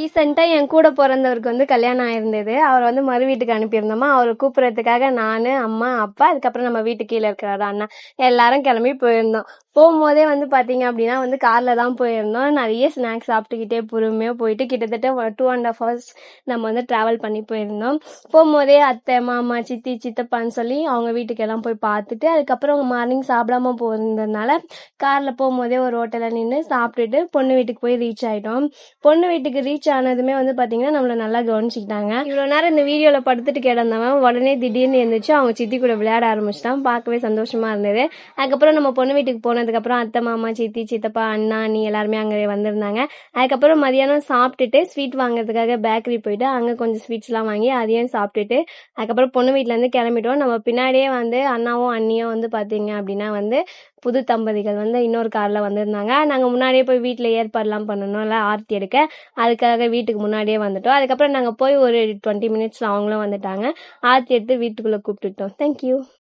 ரீசெண்டாக என் கூட பிறந்தவருக்கு வந்து கல்யாணம் ஆயிருந்தது. அவரை வந்து மறு வீட்டுக்கு அனுப்பியிருந்தோமா? அவரை கூப்பிட்றதுக்காக நான் அம்மா அப்பா அதுக்கப்புறம் நம்ம வீட்டு கீழே இருக்கிறாரு அண்ணா. எல்லாரும் கிளம்பி போயிருந்தோம். போகும்போதே வந்து பார்த்தீங்க அப்படின்னா வந்து காரில் தான் போயிருந்தோம். நிறைய ஸ்நாக்ஸ் சாப்பிட்டுக்கிட்டே பொறுமையாக போயிட்டு கிட்டத்தட்ட டூ அண்ட் ஆஃப் ஹவர்ஸ் நம்ம வந்து ட்ராவல் பண்ணி போயிருந்தோம். போகும்போதே அத்தை மாமா சித்தி சித்தப்பான்னு சொல்லி அவங்க வீட்டுக்கெல்லாம் போய் பார்த்துட்டு அதுக்கப்புறம் மார்னிங் சாப்பிடாம போயிருந்ததுனால காரில் போகும்போதே ஒரு ஹோட்டலில் நின்று சாப்பிட்டுட்டு பொண்ணு வீட்டுக்கு போய் ரீச் ஆகிட்டோம் பொண்ணு வீட்டுக்கு ரீச் ஆனதுமே வந்து பார்த்தீங்கன்னா நம்மளை நல்லா கவனிச்சிக்கிட்டாங்க. இவ்வளோ நேரம் இந்த வீடியோவில் படுத்துட்டு கிடந்தவன் உடனே திடீர்னு எழுந்துச்சு அவங்க சித்தி கூட விளையாட ஆரம்பிச்சிட்டான். பார்க்கவே சந்தோஷமா இருந்தது. அதுக்கப்புறம் நம்ம பொண்ணு வீட்டுக்கு போனதுக்கப்புறம் அத்தை மாமா சித்தி சித்தப்பா அண்ணா நீ எல்லாருமே அங்கே வந்திருந்தாங்க. அதுக்கப்புறம் மதியானம் சாப்பிட்டுட்டு ஸ்வீட் வாங்குறதுக்காக பேக்கரி போயிட்டு அங்கே கொஞ்சம் ஸ்வீட்ஸ்லாம் வாங்கி அதையும் சாப்பிட்டுட்டு அதுக்கப்புறம் பொண்ணு வீட்டிலேருந்து கிளம்பிட்டோம். நம்ம பின்னாடியே வந்து அண்ணாவும் அண்ணியும் வந்து பார்த்தீங்க அப்படின்னா வந்து புது தம்பதிகள் வந்து இன்னொரு காரில் வந்திருந்தாங்க. நாங்கள் முன்னாடியே போய் வீட்டில் ஏற்பாடுலாம் பண்ணணும்ல ஆர்த்தி எடுக்க. அதுக்காக வீட்டுக்கு முன்னாடியே வந்துட்டோம். அதுக்கப்புறம் நாங்கள் போய் ஒரு டுவெண்ட்டி மினிட்ஸில் அவங்களும் வந்துட்டாங்க. ஆர்த்தி எடுத்து வீட்டுக்குள்ளே கூப்பிட்டுட்டோம். தேங்க்யூ